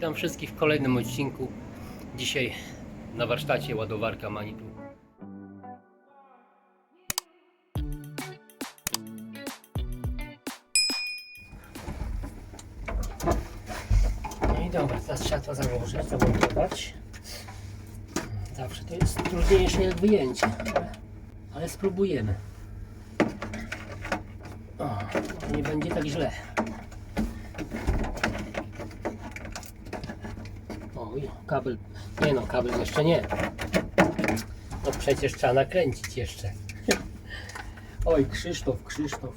Witam wszystkich w kolejnym odcinku. Dzisiaj na warsztacie ładowarka Manitou. No i dobra, teraz trzeba to założyć, zamontować. Zawsze to jest trudniejsze jak wyjęcie, ale, spróbujemy. O, nie będzie tak źle. Oj, kabel. Nie no, kabel jeszcze nie. No przecież trzeba nakręcić jeszcze. Oj, Krzysztof, Krzysztof.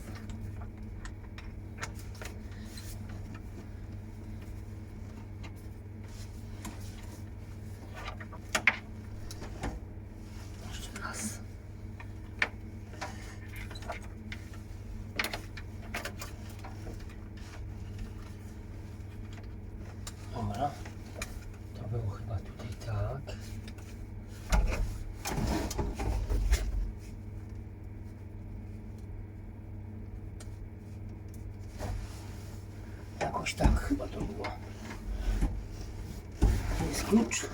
Jeszcze raz. Dobra. To było chyba tutaj tak. Jakoś tak chyba to było. To jest klucz.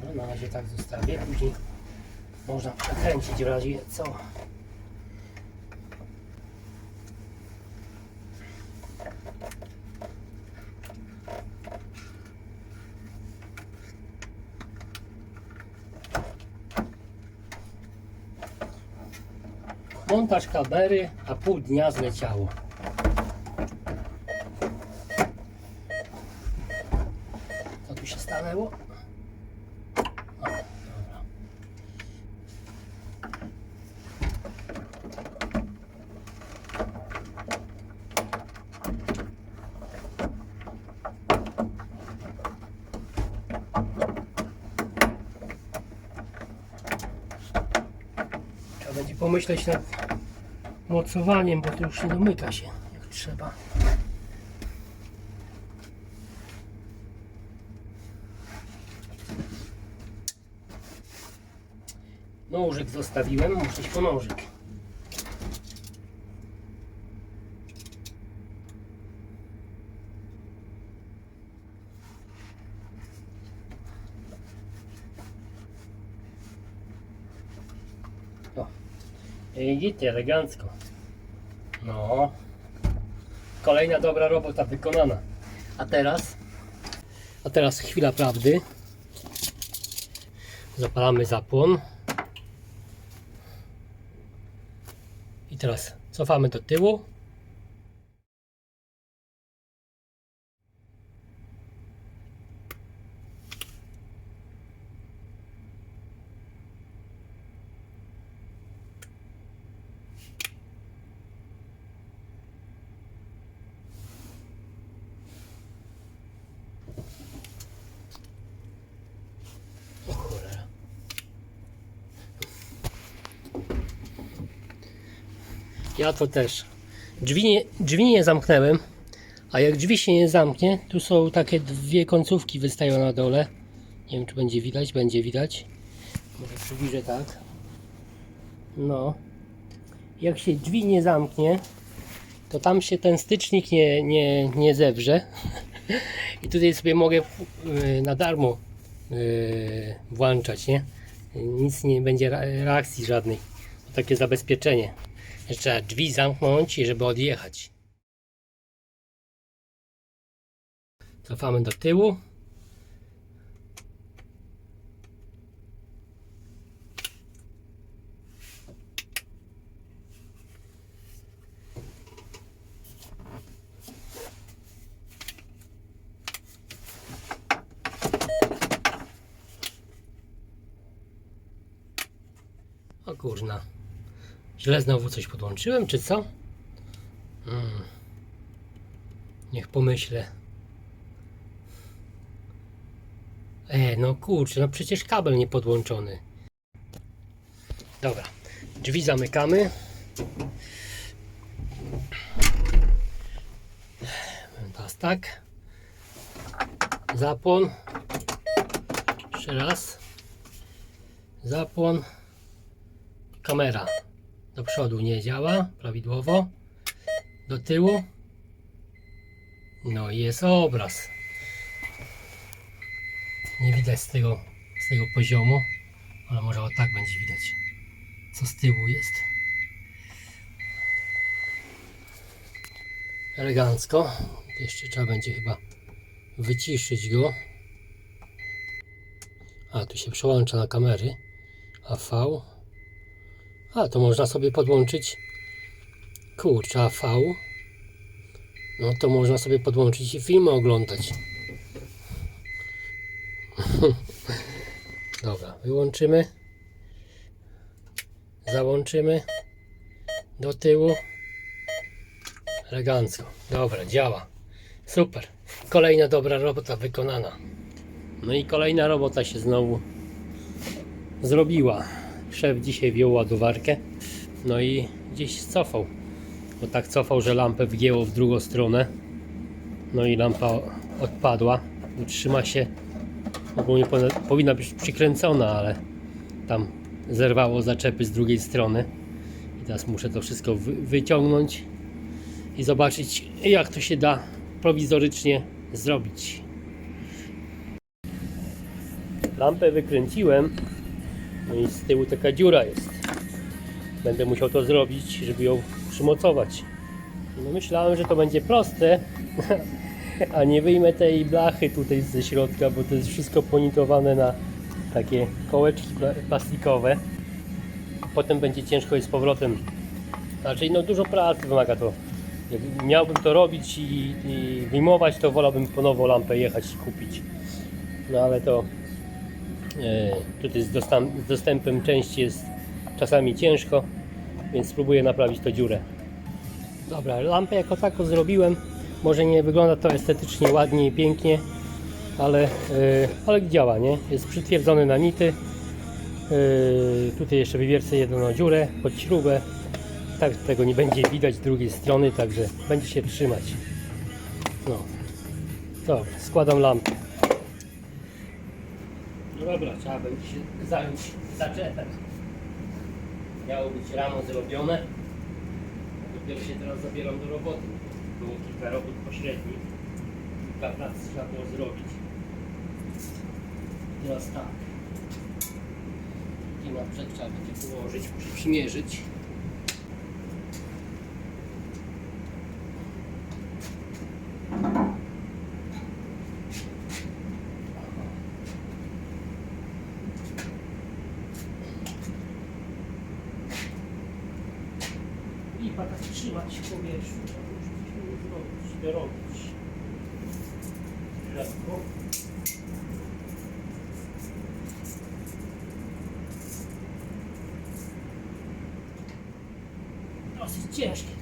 Dobra, na razie tak zostawię. Później można przekręcić w razie co. Montaż kamery, a pół dnia zleciało. Co tu się stanęło? O, dobra. Trzeba będzie pomyśleć nad mocowaniem, bo to już nie domyka się jak trzeba. Nożyk zostawiłem, muszę iść po nożyk. Widzicie, elegancko. No. Kolejna dobra robota wykonana. A teraz? A teraz chwila prawdy. Zapalamy zapłon. I teraz cofamy do tyłu. O cholera. Ja to też. Drzwi nie, drzwi nie zamknąłem, a jak drzwi się nie zamknie, tu są takie dwie końcówki wystają na dole. Nie wiem, czy będzie widać, będzie widać. Może przybliżę tak. No. Jak się drzwi nie zamknie, to tam się ten stycznik nie, nie, nie zewrze. I tutaj sobie mogę y, na darmo y, włączać, nie? Nic nie będzie re- reakcji żadnej. To takie zabezpieczenie. Jeszcze trzeba drzwi zamknąć, żeby odjechać. Cofamy do tyłu. O kurna. Źle znowu coś podłączyłem, czy co? Mm. Niech pomyślę. E, no kurczę, no przecież kabel nie podłączony. Dobra, drzwi zamykamy. Teraz tak. Zapłon. Jeszcze raz. Zapłon. Kamera do przodu nie działa prawidłowo. do tyłu. No i jest obraz. Nie widać z tego, z tego poziomu, ale może o tak będzie widać, co z tyłu jest. Elegancko. Jeszcze trzeba będzie chyba wyciszyć go. A, tu się przełącza na kamery. AV. A, to można sobie podłączyć. Kurczę, AV. No to można sobie podłączyć i filmy oglądać. Dobra, wyłączymy. Załączymy do tyłu. Elegancko. Dobra, działa. Super. Kolejna dobra robota wykonana. No i kolejna robota się znowu zrobiła. Szef dzisiaj wziął ładowarkę. No i gdzieś cofał. Bo tak cofał, że lampę wgięło w drugą stronę. No i lampa odpadła. Utrzyma się. Ogólnie powinna- być przykręcona, ale tam zerwało zaczepy z drugiej strony. I teraz muszę to wszystko wy- wyciągnąć i zobaczyć, jak to się da prowizorycznie zrobić. Lampę wykręciłem, i z tyłu taka dziura jest. Będę musiał to zrobić, żeby ją przymocować. No myślałem, że to będzie proste, a nie wyjmę tej blachy tutaj ze środka, bo to jest wszystko ponitowane na takie kołeczki pla- plastikowe. Potem będzie ciężko je z powrotem. Znaczy, no dużo pracy wymaga to. Jak miałbym to robić i, i wyjmować, to wolałbym po nowo lampę jechać i kupić. No ale to tutaj z, z dostępem części jest czasami ciężko, więc spróbuję naprawić tą dziurę. Dobra, lampę jako taką zrobiłem. Może nie wygląda to estetycznie ładnie i pięknie, ale, e, ale działa, nie? Jest przytwierdzony na nity. E, tutaj jeszcze wywiercę jedną dziurę pod śrubę. Tak tego nie będzie widać z drugiej strony, także będzie się trzymać. No. Dobra, składam lampę. Dobra, trzeba będzie się zająć zaczepem. Miało być rano zrobione. Dopiero się teraz zabieram do roboty. Było kilka robót pośrednich. Kilka prac trzeba było zrobić. Teraz tak. I na brzeg trzeba będzie położyć, przymierzyć. Ciężkie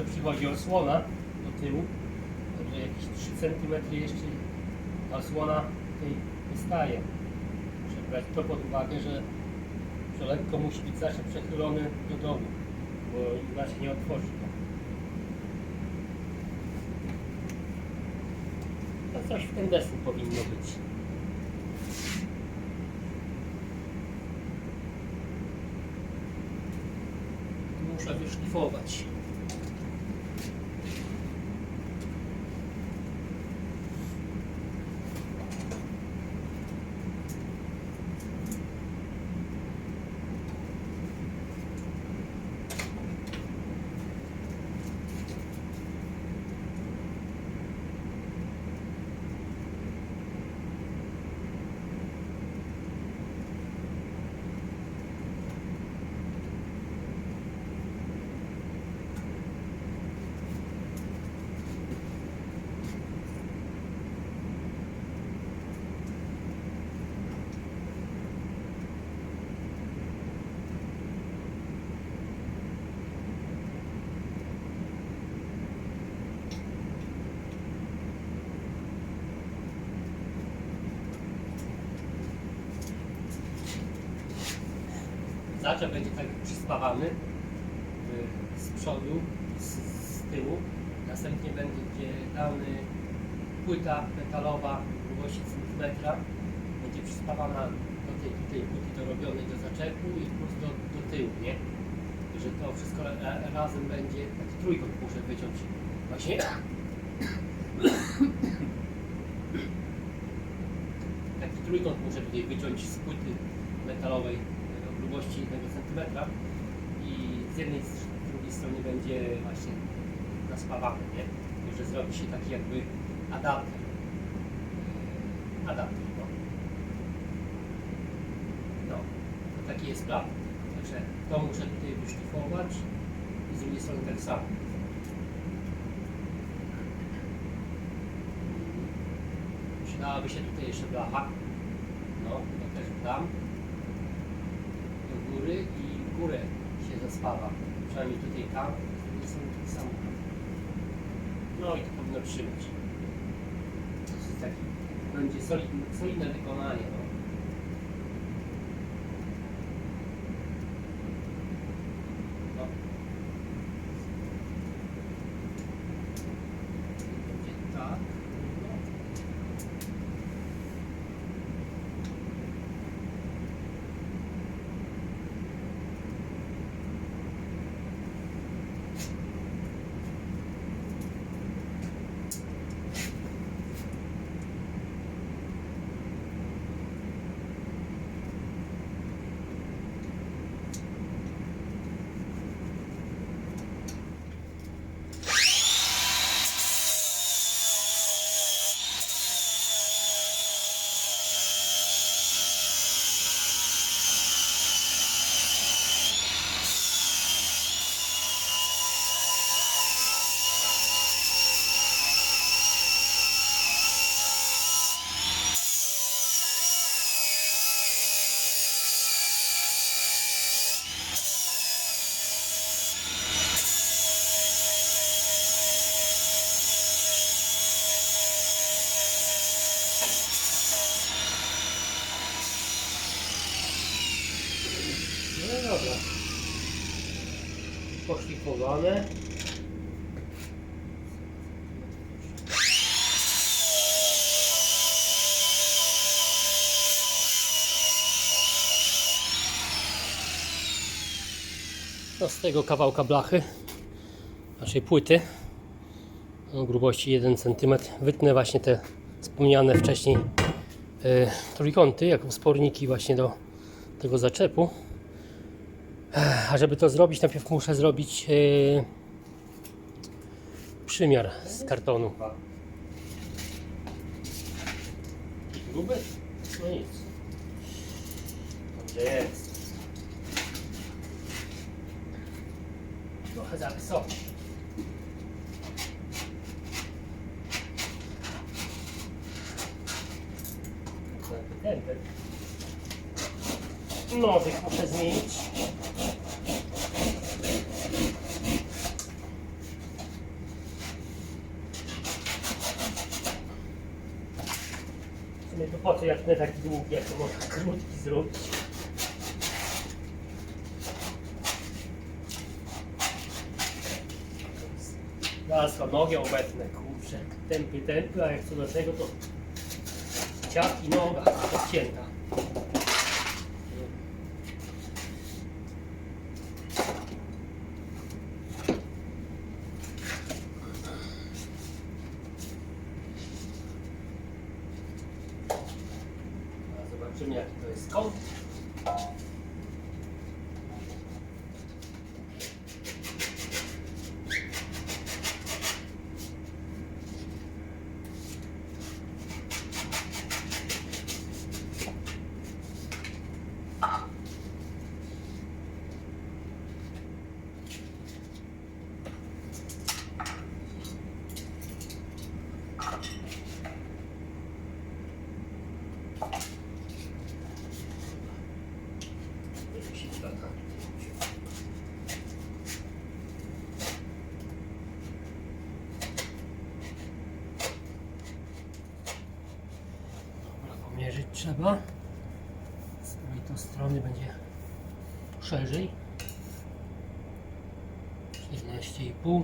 jeszcze przychodzi osłona do tyłu, także jakieś 3 cm jeszcze osłona tutaj wystaje. Muszę brać to pod uwagę, że, że lekko musi być zawsze przechylony do dołu, bo inaczej nie otworzy. To coś w ten deseń powinno być. Muszę wyszlifować. Zaczep będzie tak przyspawany y, z przodu, z, z tyłu. Następnie będzie dany płyta metalowa długości centymetra. Będzie przyspawana do tej tutaj płyty dorobionej do zaczepu i plus do, do tyłu, nie? Że to wszystko ra- razem będzie, taki trójkąt muszę wyciąć właśnie. Taki trójkąt muszę tutaj wyciąć z płyty metalowej o grubości 1 cm i z jednej z drugiej strony będzie właśnie naspawany, nie? Że zrobi się taki jakby adapter. Adapter, no. No, to taki jest plan. Także to muszę tutaj wyszlifować i z drugiej strony tak samo. Przydałaby się tutaj jeszcze blacha. No, to też dam górę się zaspawa. Przynajmniej tutaj tam, drugiej strony tak samo. No i to powinno trzymać. To jest będzie solidne, solidne wykonanie. No. Poszlifowane. No z tego kawałka blachy, naszej płyty, o grubości 1 cm, wytnę właśnie te wspomniane wcześniej e, trójkąty, jako sporniki właśnie do tego zaczepu. A żeby to zrobić, najpierw muszę zrobić e, przymiar z kartonu. Gruby? No nic. Dobrze jest. Trochę za wysoki. Ten, ten. Nożyk muszę zmienić. W sumie to po co ja tnę taki długi, jak to można krótki zrobić. Zaraz to nogę obetnę, kurczę. Tępy, tępy, a jak co do czego to ciach i noga odcięta. A Zobaczymy jaki to jest kąt. Nie się zgadza. Dobra, pomierzyć trzeba. Z tej to strony będzie szerzej. 14,5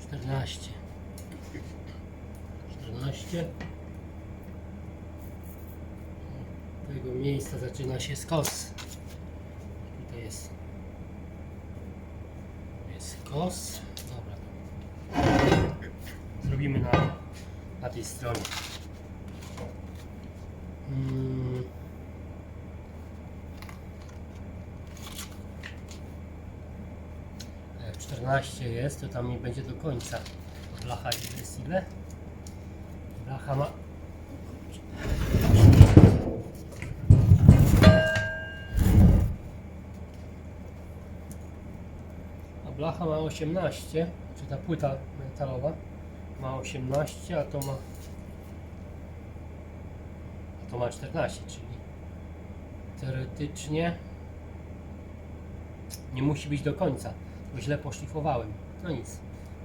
14 14 tego miejsca zaczyna się skos. Tutaj jest. Jest skos. Dobra. Zrobimy na, na tej stronie. 14 jest, to tam nie będzie do końca. Blacha jest ile? Blacha ma A blacha ma 18, czy ta płyta metalowa ma 18, a to ma a to ma 14, czyli teoretycznie nie musi być do końca, źle poszlifowałem. No nic,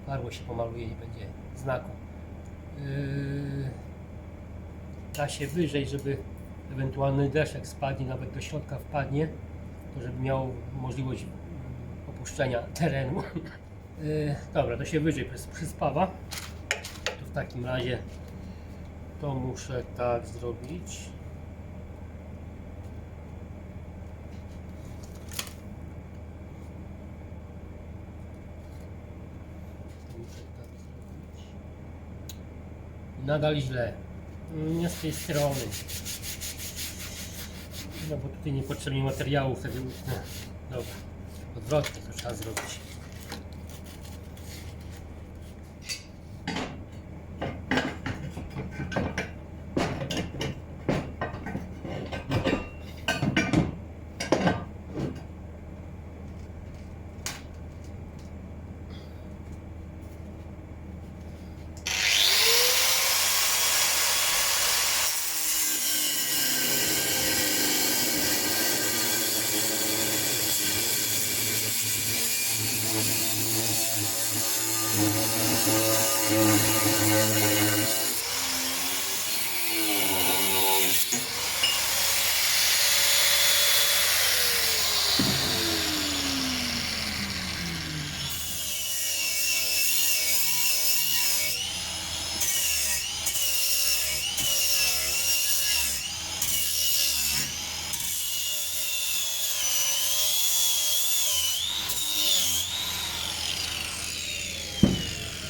barwo się pomaluje i będzie znaku. Yy, da się wyżej, żeby ewentualny deszek spadnie, nawet do środka wpadnie, to żeby miał możliwość opuszczenia terenu. Yy, dobra, to się wyżej przys- przyspawa. To w takim razie to muszę tak zrobić. To muszę tak zrobić. Nadal źle. Nie z tej strony. No bo tutaj niepotrzebnie utnę. Dobra. Odwrotnie to trzeba zrobić.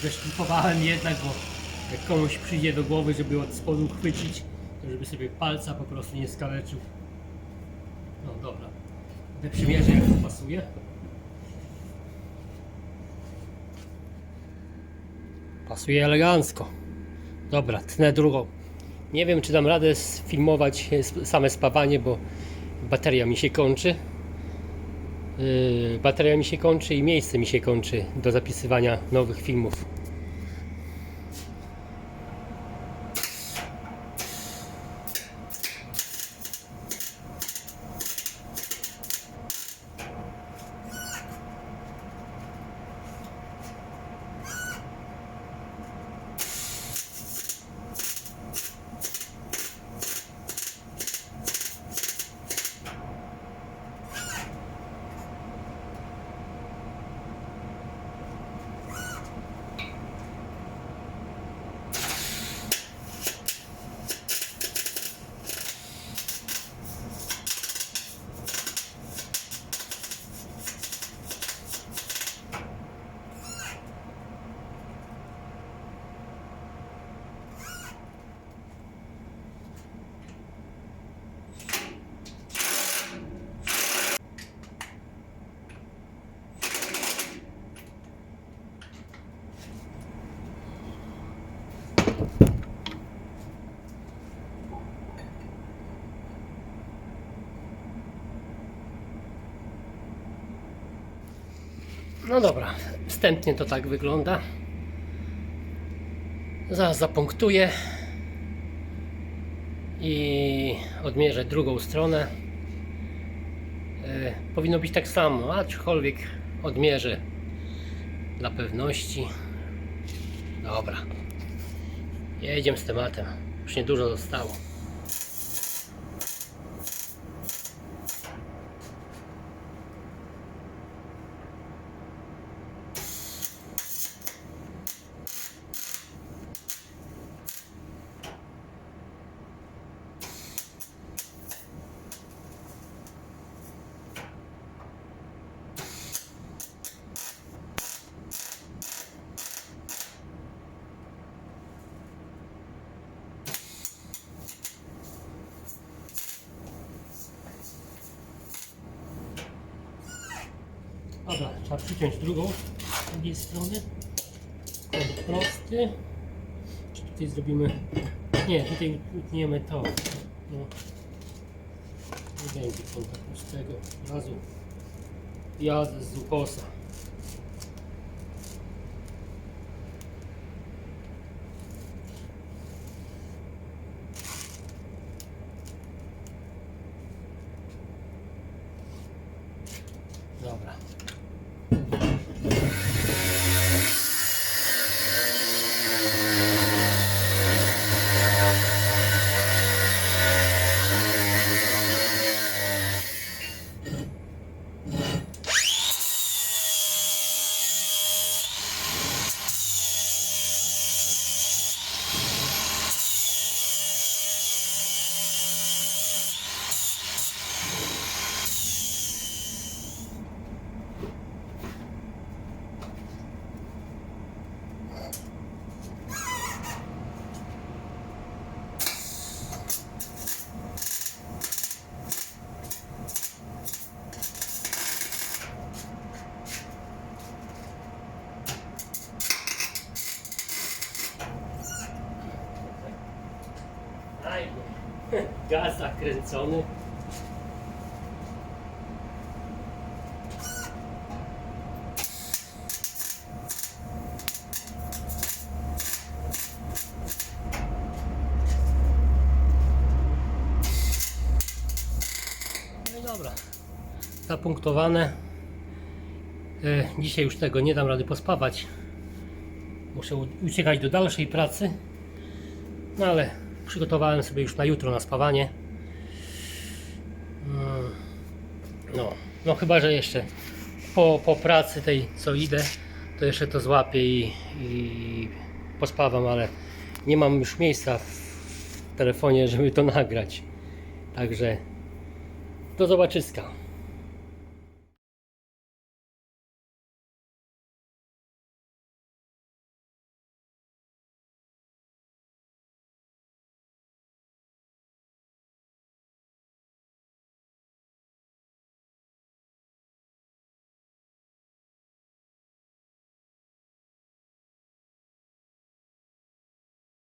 Zeszlifowałem jednak, bo jak komuś przyjdzie do głowy, żeby od spodu chwycić, to żeby sobie palca po prostu nie skaleczył. No dobra. Te przymierzę jak to pasuje. Pasuje elegancko. Dobra, tnę drugą. Nie wiem, czy dam radę sfilmować e, same spawanie, bo bateria mi się kończy. Yy, bateria mi się kończy i miejsce mi się kończy do zapisywania nowych filmów. No dobra, wstępnie to tak wygląda. Zaraz zapunktuję i odmierzę drugą stronę. E, powinno być tak samo, aczkolwiek odmierzę dla pewności. Dobra. Jedziemy z tematem. Już niedużo zostało. Dobra, trzeba przyciąć drugą z drugiej strony. Prosty. Czy tutaj zrobimy. Nie, tutaj utniemy to. No. Nie będzie kąta prostego. Razu jadę z ukosa. Dobra. Aj, No dobra. Zapunktowane. E, Dzisiaj już tego nie dam rady pospawać. Muszę uciekać do dalszej pracy. No ale przygotowałem sobie już na jutro na spawanie. Mm, No, no chyba, że jeszcze po, po pracy tej co idę, to jeszcze to złapię i, i pospawam, ale nie mam już miejsca w telefonie, żeby to nagrać. Także do zobaczyska.